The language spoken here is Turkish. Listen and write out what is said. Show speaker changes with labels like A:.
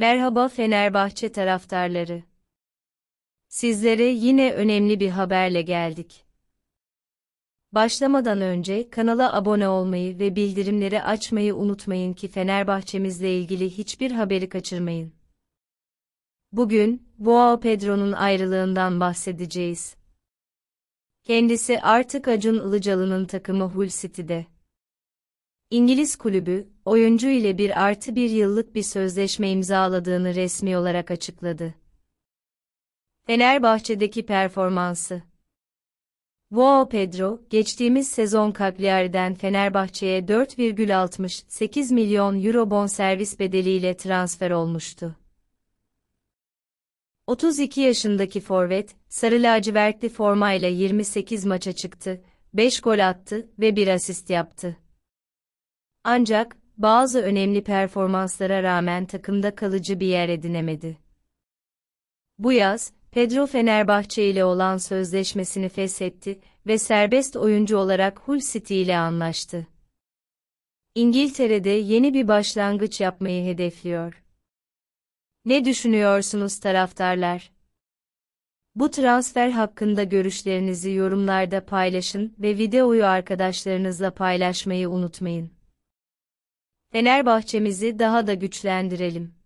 A: Merhaba Fenerbahçe taraftarları. Sizlere yine önemli bir haberle geldik. Başlamadan önce kanala abone olmayı ve bildirimleri açmayı unutmayın ki Fenerbahçemizle ilgili hiçbir haberi kaçırmayın. Bugün, Joao Pedro'nun ayrılığından bahsedeceğiz. Kendisi artık Acun Ilıcalı'nın takımı Hull City'de. İngiliz kulübü, oyuncu ile bir artı bir yıllık bir sözleşme imzaladığını resmi olarak açıkladı. Fenerbahçe'deki performansı Joao Pedro, geçtiğimiz sezon Cagliari'den Fenerbahçe'ye 4,68 milyon euro bonservis bedeliyle transfer olmuştu. 32 yaşındaki forvet, sarı lacivertli formayla 28 maça çıktı, 5 gol attı ve 1 asist yaptı. Ancak, bazı önemli performanslara rağmen takımda kalıcı bir yer edinemedi. Bu yaz, Pedro Fenerbahçe ile olan sözleşmesini feshetti ve serbest oyuncu olarak Hull City ile anlaştı. İngiltere'de yeni bir başlangıç yapmayı hedefliyor. Ne düşünüyorsunuz taraftarlar? Bu transfer hakkında görüşlerinizi yorumlarda paylaşın ve videoyu arkadaşlarınızla paylaşmayı unutmayın. Fenerbahçemizi daha da güçlendirelim.